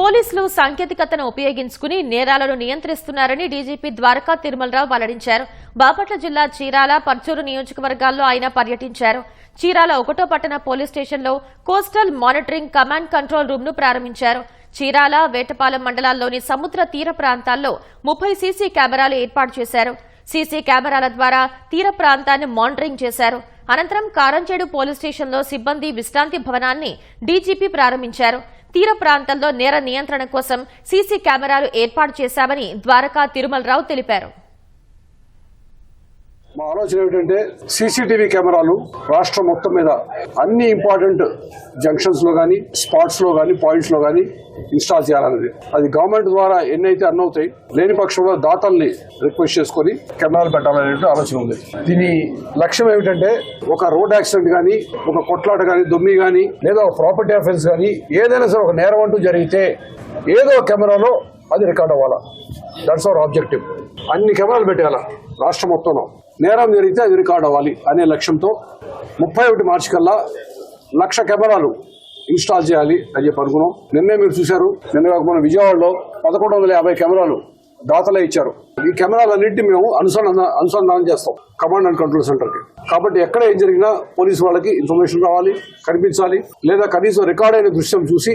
పోలీసులు సాంకేతికతను ఉపయోగించుకుని నేరాలను నియంత్రిస్తున్నారని డీజీపీ ద్వారకా తిరుమలరావు వెల్లడించారు. బాపట్ల జిల్లా చీరాల పర్చూరు నియోజకవర్గాల్లో ఆయన పర్యటించారు. చీరాల ఒకటో పట్టణ పోలీస్ స్టేషన్లో కోస్టల్ మానిటరింగ్ కమాండ్ కంట్రోల్ రూమ్ను ప్రారంభించారు. చీరాల వేటపాలెం మండలాల్లోని సముద్ర తీర ప్రాంతాల్లో ముప్పై సీసీ కెమెరాలు ఏర్పాటు చేశారు. సీసీ కెమెరాల ద్వారా తీర ప్రాంతాన్ని మానిటరింగ్ చేశారు. అనంతరం కారంచేడు పోలీస్ స్టేషన్లో సిబ్బంది విశ్రాంతి భవనాన్ని డీజీపీ ప్రారంభించారు. తీర ప్రాంతంలో నేర నియంత్రణ కోసం సీసీ కెమెరాలు ఏర్పాటు చేశామని ద్వారకా తిరుమలరావు తెలిపారు. మా ఆలోచన ఏమిటంటే సీసీటీవీ కెమెరాలు రాష్ట్రం మొత్తం మీద అన్ని ఇంపార్టెంట్ జంక్షన్స్లో కానీ స్పాట్స్లో కానీ పాయింట్స్లో కానీ ఇన్స్టాల్ చేయాలన్నది. అది గవర్నమెంట్ ద్వారా ఎన్నైతే అన్ అవుతాయి లేని పక్షంలో దాతల్ని రిక్వెస్ట్ చేసుకొని కెమెరాలు పెట్టాలనే ఆలోచన ఉంది. దీని లక్ష్యం ఏమిటంటే ఒక రోడ్ యాక్సిడెంట్ కానీ ఒక కొట్లాట కానీ దొమ్మి కానీ లేదా ఒక ప్రాపర్టీ అఫెన్స్ కానీ ఏదైనా సరే ఒక నేరం అంటూ జరిగితే ఏదో కెమెరాలో అది రికార్డ్ అవ్వాలా? దట్స్ అవర్ ఆబ్జెక్టివ్ అన్ని కెమెరాలు పెట్టాల రాష్ట్రం మొత్తంలో. నేరం జరిగితే అది రికార్డ్ అవ్వాలి అనే లక్ష్యంతో ముప్పై ఒకటి మార్చి కల్లా లక్ష కెమెరాలు ఇన్స్టాల్ చేయాలి అని చెప్పి అనుకున్నాం. నిన్నే మీరు చూశారు. నిన్న కాకపోయినా విజయవాడలో పదకొండు వందల యాభై కెమెరాలు దాతలే ఇచ్చారు. ఈ కెమెరాలన్నింటినీ మేము అనుసంధానం అనుసంధానం చేస్తాం. కమాండ్ అండ్ కంట్రోల్ సెంటర్కి కాబట్టి ఎక్కడ ఏం జరిగినా పోలీసు వాళ్ళకి ఇన్ఫర్మేషన్ రావాలి కనిపించాలి లేదా కనీసం రికార్డ్ అయిన దృశ్యం చూసి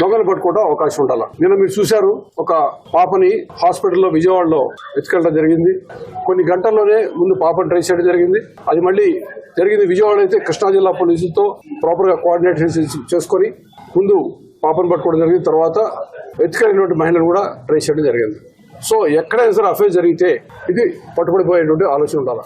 దొంగలు పట్టుకోవడం అవకాశం ఉండాలి. నిన్న మీరు చూశారు ఒక పాపని హాస్పిటల్లో విజయవాడలో ఎత్తుకెళ్ళడం జరిగింది. కొన్ని గంటల్లోనే ముందు పాపని ట్రేస్ చేయడం జరిగింది. అది మళ్ళీ జరిగింది విజయవాడ అయితే కృష్ణా జిల్లా పోలీసులతో ప్రాపర్గా చేసుకొని ముందు పాపను పట్టుకోవడం జరిగింది. తర్వాత ఎత్తుకెళ్ళినటువంటి మహిళను కూడా ట్రేస్ చేయడం జరిగింది. సో ఎక్కడైనా సరే అఫేర్ జరిగితే ఇది పట్టుబడిపోయేటువంటి ఆలోచన ఉండాలి?